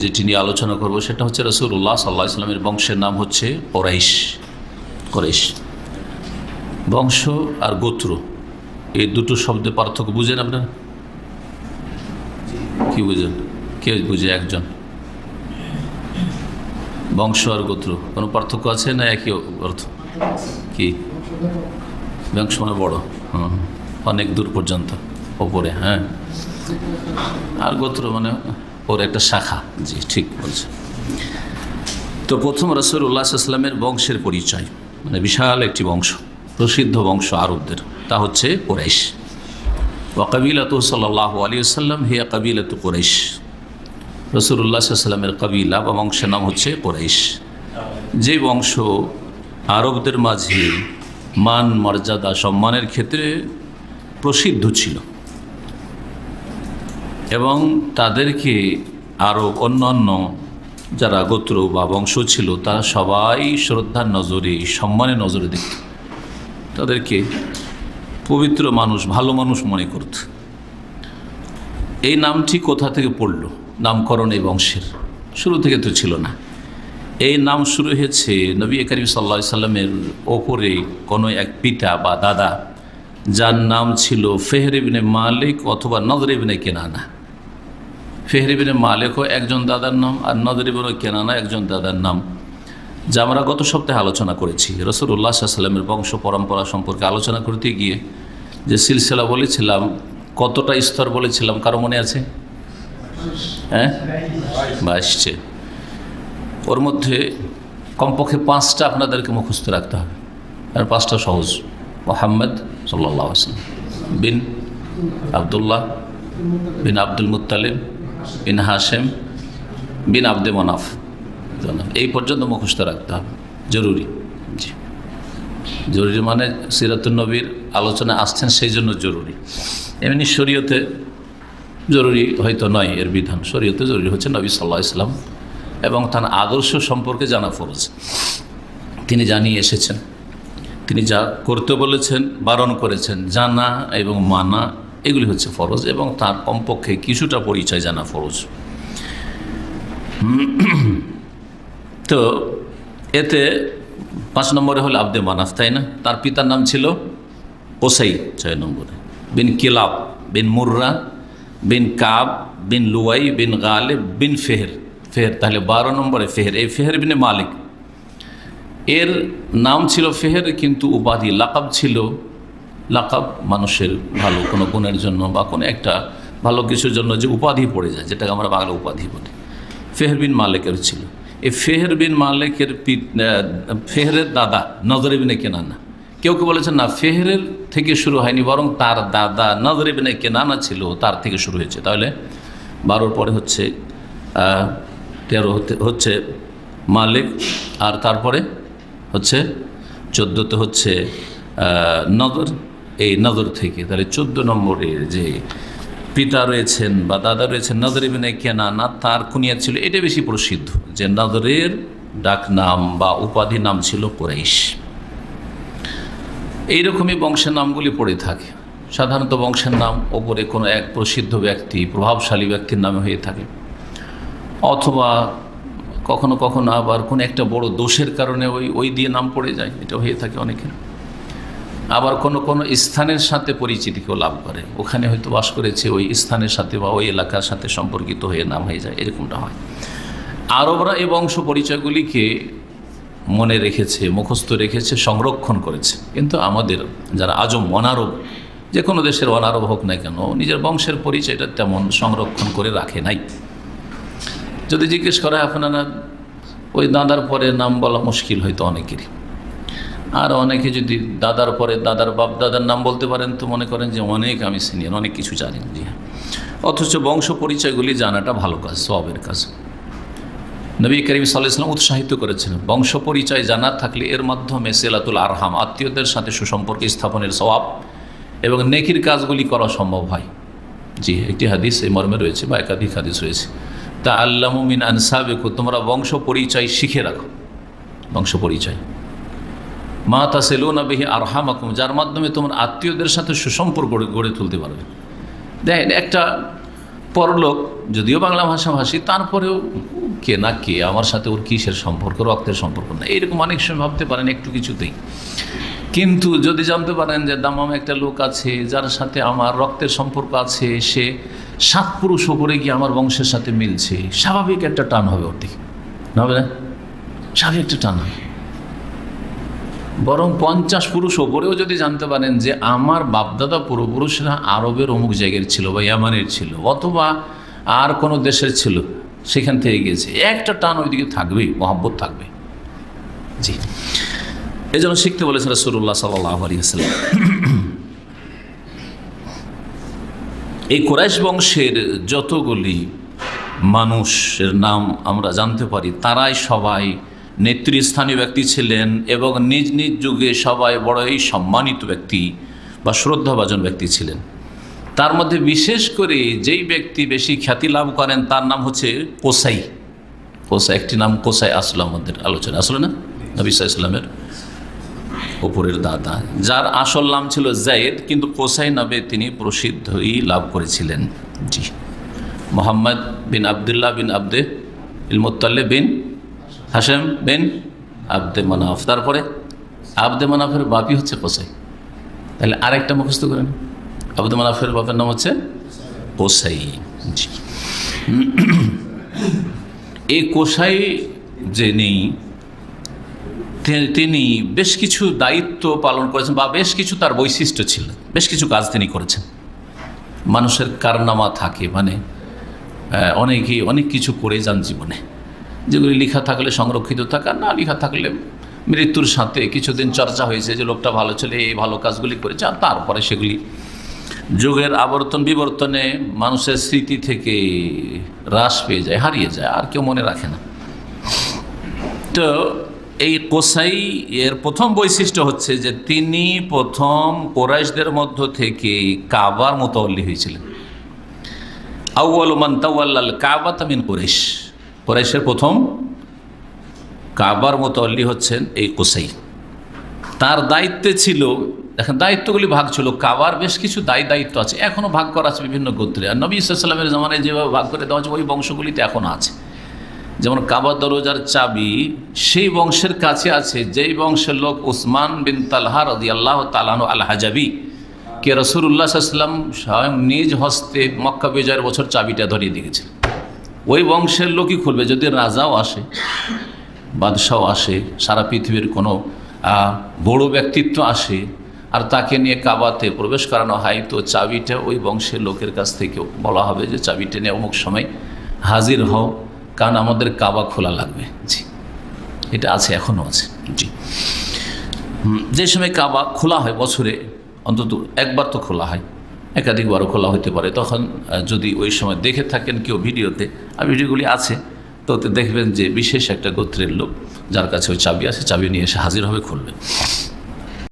যেটি নিয়ে আলোচনা করব সেটা হচ্ছে রসুল্লাহ সাল্লাহ ইসলামের বংশের নাম হচ্ছে ওরাইশ কোরাইশ। বংশ আর গোত্র, এই দুটো শব্দের পার্থক্য বুঝেন আপনারা? কি বুঝেন? কে বুঝে? একজন। বংশ আর গোত্র, কোনো পার্থক্য আছে না একই অর্থ? কি? বংশ মানে বড় হুম। অনেক দূর পর্যন্ত, ওপরে হ্যাঁ। আর গোত্র মানে একটা শাখা। জি, ঠিক বলছে। তো প্রথম রসুল উল্লাহামের বংশের পরিচয় মানে বিশাল একটি বংশ, প্রসিদ্ধ বংশ আরবদের, তা হচ্ছে কোরাইশ। ও কবিলাত সাল্লাহ আলী আসাল্লাম হিয়া কবিলাত কোরাইশ। রসুল্লাহ কবিলা বা বংশের নাম হচ্ছে কোরাইশ। যে বংশ আরবদের মাঝে মান, মর্যাদা, সম্মানের ক্ষেত্রে প্রসিদ্ধ ছিল। এবং তাদেরকে আরও অন্যান্য যারা গোত্র বা বংশ ছিল, তারা সবাই শ্রদ্ধার নজরে, সম্মানের নজরে দেখত। তাদেরকে পবিত্র মানুষ, ভালো মানুষ মনে করত। এই নামটি কোথা থেকে পড়ল? নামকরণ এই বংশের। শুরু থেকে তো ছিল না। এই নাম শুরু হয়েছে নবী করিম সাল্লা সাল্লামের ওপরে কোনো এক পিতা বা দাদা, যার নাম ছিল ফেহরিবিনে মালিক অথবা নদরিবিনে কেনানা। ফেহরিবিনে মালেকও একজন দাদার নাম আর নদরিবিনে কেনানা একজন দাদার নাম। যা আমরা গত সপ্তাহে আলোচনা করেছি। রসুল্লাহ সাল্লামের বংশ পরম্পরা সম্পর্কে আলোচনা করতে গিয়ে যে সিলসিলা বলেছিলাম, কতটা স্তর বলেছিলাম, কারও মনে আছে? হ্যাঁ? বা আসছে ওর মধ্যে কমপক্ষে পাঁচটা আপনাদেরকে মুখস্থ রাখতে হবে। আর পাঁচটা সহজ। মোহাম্মদ সাল্লাহ আসলাম বিন আবদুল্লাহ বিন আব্দুল মুতালিম বিন হাশেম বিন আব্দে মনাফ। এই পর্যন্ত মুখস্থ রাখতে হবে। জরুরি। জি। জরুরি মানে সিরাতুল নবীর আলোচনা আসছেন সেই জন্য জরুরি। এমনি শরীয়তে জরুরি হয়তো নয় এর বিধান। শরীয়তে জরুরি হচ্ছে নবী সাল্লাহ ইসলাম এবং তার আদর্শ সম্পর্কে জানা ফরজ। তিনি জানিয়ে এসেছেন, তিনি যা করতে বলেছেন, বারণ করেছেন, জানা এবং মানা এগুলি হচ্ছে ফরজ এবং তার কমপক্ষে কিছুটা পরিচয় জানা ফরজ। তো এতে পাঁচ নম্বরে হলো আব্দে মানাফ, তাই না? তার পিতার নাম ছিল ওসাই, ছয় নম্বরে। বিন কিলাব, বিন মুর্রা, বিন কাব, বিন লুয়াই বিন গালেব, বিন ফেহের। ফেহের, তাহলে বারো নম্বরে ফেহের। এই ফেহের বিনে মালিক। এর নাম ছিল ফেহের, কিন্তু উপাধি লাকাব ছিল লাকাব মানুষের ভালো, কোনো গুণের জন্য বা কোনো একটা ভালো কিছুর জন্য যে উপাধি পড়ে যায়, যেটাকে আমরা বাংলা উপাধি বলি। ফেহের বিন মালিকের ছিল। এই ফেহের বিন মালিকের ফেহরের দাদা নজরে বিনে কেনানা। কেউ কেউ বলেছেন, না, ফেহরের থেকে শুরু হয়নি, বরং তার দাদা নজরে বিনে কেনানা ছিল, তার থেকে শুরু হয়েছে। তাহলে বারোর পরে হচ্ছে তেরো হচ্ছে মালিক, আর তারপরে হচ্ছে, চোদ্দোতে হচ্ছে নজর এই নজর থেকে। তাহলে চোদ্দ নম্বরে যে পিতা রয়েছেন বা দাদা রয়েছেন নজর ইবিনে কেনা না তার কুনিয়া ছিল, এটা বেশি প্রসিদ্ধ যে নজরের ডাক নাম বা উপাধি নাম ছিল কোরাইশ। এইরকমই বংশের নামগুলি পড়ে থাকে। সাধারণত বংশের নাম ওপরে কোনো এক প্রসিদ্ধ ব্যক্তি, প্রভাবশালী ব্যক্তির নামে হয়ে থাকে। অথবা কখনো কখনো আবার কোনো একটা বড় দোষের কারণে ওই ওই দিয়ে নাম পড়ে যায় এটা হয়ে থাকে অনেকের। আবার কোনো কোনো স্থানের সাথে পরিচিতি কেউ লাভ করে। ওখানে হয়তো বাস করেছে, ওই স্থানের সাথে বা ওই এলাকার সাথে সম্পর্কিত হয়ে নাম হয়ে যায়, এরকমটা হয়। আরবরা এই বংশ পরিচয়গুলিকে মনে রেখেছে, মুখস্থ রেখেছে, সংরক্ষণ করেছে। কিন্তু আমাদের যারা আজম অনারব, যে কোনো দেশের অনারব হোক না কেন, নিজের বংশের পরিচয়টা তেমন সংরক্ষণ করে রাখে নাই। যদি জিজ্ঞেস করা আপনারা, ওই দাদার পরে নাম বলা মুশকিল হয়তো অনেকেরই। আর অনেকে যদি দাদার পরে দাদার বাপ দাদার নাম বলতে পারেন, তো মনে করেন যে অনেক আমি সিনিয়র অনেক কিছু জানি। জি হ্যাঁ। অথচ বংশ পরিচয়গুলি জানাটা ভালো কাজ সবের কাজ। নবী করিম সাল্লাহাম উৎসাহিত করেছেন, বংশ পরিচয় জানা থাকলে এর মাধ্যমে সেলাতুল আরহাম, আত্মীয়দের সাথে সুসম্পর্ক স্থাপনের স্বভাব এবং নেকির কাজগুলি করা সম্ভব হয়। জি একটি হাদিস এই মর্মে রয়েছে বা একাধিক হাদিস রয়েছে। তা আল্লাহমিন আনসাবেকু তোমরা বংশ পরিচয় শিখে রাখো। বংশ পরিচয়। মা তা সেলুনা বেহি আরহামাকুম, যার মাধ্যমে তোমার আত্মীয়দের সাথে সুসম্পর্ক গড়ে তুলতে পারবে। দেখেন, একটা পরলোক, যদিও বাংলা ভাষাভাষী, তারপরেও কে না কে, আমার সাথে ওর কিসের সম্পর্ক, রক্তের সম্পর্ক না এইরকম অনেক সময় ভাবতে পারেন, একটু কিছুতেই। কিন্তু যদি জানতে পারেন যে দামাম একটা লোক আছে, যার সাথে আমার রক্তের সম্পর্ক আছে, সে সাত পুরুষ ওপরে গিয়ে আমার বংশের সাথে মিলছে, স্বাভাবিক একটা টান হবে ওর দিকে। না না স্বাভাবিক একটা টান হবে। বরং পঞ্চাশ পুরুষ ওপরেও যদি জানতে পারেন যে আমার বাপদাদা পূর্বপুরুষরা আরবের অমুক জায়গার ছিল বা ইয়ামানের ছিল, অথবা আর কোনো দেশের ছিল, সেখান থেকে গিয়েছে। একটা টান ওইদিকে থাকবেই, মহাব্বত থাকবে। জি। এই জন্য শিখতে বলেছেন রসুল্লাহ সাল্লাহ আলিয়াল্লাম এই কোরাইশ বংশের যতগুলি মানুষের নাম আমরা জানতে পারি, তারাই সবাই নেতৃস্থানীয় ব্যক্তি ছিলেন এবং নিজ নিজ যুগে সবাই বড়ই সম্মানিত ব্যক্তি বা শ্রদ্ধাভাজন ব্যক্তি ছিলেন। তার মধ্যে বিশেষ করে যেই ব্যক্তি বেশি খ্যাতি লাভ করেন, তার নাম হচ্ছে কোসাই। কোসাই, একটি নাম কোসাই আসলো আমাদের আলোচনা আসলো না? নবী ইসলামের ওপরের দাদা, যার আসল নাম ছিল জায়েদ, কিন্তু কোসাই নামে তিনি প্রসিদ্ধই লাভ করেছিলেন। জি। মোহাম্মদ বিন আবদুল্লাহ বিন আবদে ইলমুত্তাল্লে বিন হাসেম বিন আবদে মানাফ। তারপরে আবদে মানাফের বাপি হচ্ছে কোসাই। তাহলে আরেকটা মুখস্থ করেন। আবদে মানাফের বাপের নাম হচ্ছে কোসাই। এই কোসাই যিনি, তে- তিনি বেশ কিছু দায়িত্ব পালন করেছেন বা বেশ কিছু তার বৈশিষ্ট্য ছিল। বেশ কিছু কাজ তিনি করেছেন। মানুষের কারনামা থাকে মানে অনেকেই অনেক কিছু করে যান জীবনে। যেগুলি লেখা থাকলে সংরক্ষিত থাকে, না লেখা থাকলে মৃত্যুর সাথে কিছুদিন চর্চা হয়েছে যে লোকটা ভালো ছিল, এই ভালো কাজগুলি করেছে, আর তারপরে সেগুলি। যুগের আবর্তন বিবর্তনে মানুষের স্মৃতি থেকে হ্রাস পেয়ে যায়, হারিয়ে যায়, আর কেউ মনে রাখে না। তো এই কোসাই এর প্রথম বৈশিষ্ট্য হচ্ছে যে তিনি প্রথম কোরাইশদের মধ্য থেকে কাবার মোতাল্লি হয়েছিলেন। আউ্ল মান তাওয়াল্লাল কাবা তামিন কোরাইশ। কোরাইশের প্রথম কাবার মোতাল্লি হচ্ছেন এই কোসাই। তার দায়িত্বে ছিল, দেখেন দায়িত্বগুলি ভাগ ছিল, কাবার বেশ কিছু দায়ী দায়িত্ব আছে এখনও ভাগ করা আছে বিভিন্ন গোত্রে। আর নবী ইসলামের জামানায় যেভাবে ভাগ করে দেওয়া হচ্ছে ওই বংশগুলিতে এখনও আছে। যেমন কাবার দরজার চাবি, সেই বংশের কাছে আছে, যেই বংশের লোক উসমান বিন তালহা রদি আল্লাহ তালানো আল হাজাবি কে রসুল্লাহ সাল্লাম স্বয়ং নিজ হস্তে মক্কা বিজয়ের বছর চাবিটা ধরিয়ে দিয়েছে ওই বংশের লোকই খুলবে, যদি রাজাও আসে, বাদশাও আসে, সারা পৃথিবীর কোনো বড় ব্যক্তিত্ব আসে, আর তাকে নিয়ে কাবাতে প্রবেশ করানো হয়, তো চাবিটা ওই বংশের লোকের কাছ থেকে বলা হবে যে চাবিটা নিয়ে অমুক সময় হাজির হও, কারণ আমাদের কাবা খোলা লাগবে। জি। এটা আছে এখনও আছে। জি। যে সময় কাবা খোলা হয় বছরে, অন্তত একবার তো খোলা হয়। একাধিকবারও খোলা হতে পারে। তখন যদি ওই সময় দেখে থাকেন কেউ ভিডিওতে, আর ভিডিওগুলি আছে তো দেখবেন যে বিশেষ একটা গোত্রের লোক, যার কাছে ওই চাবি আছে, চাবি নিয়ে এসে হাজির হবে, খুলবে।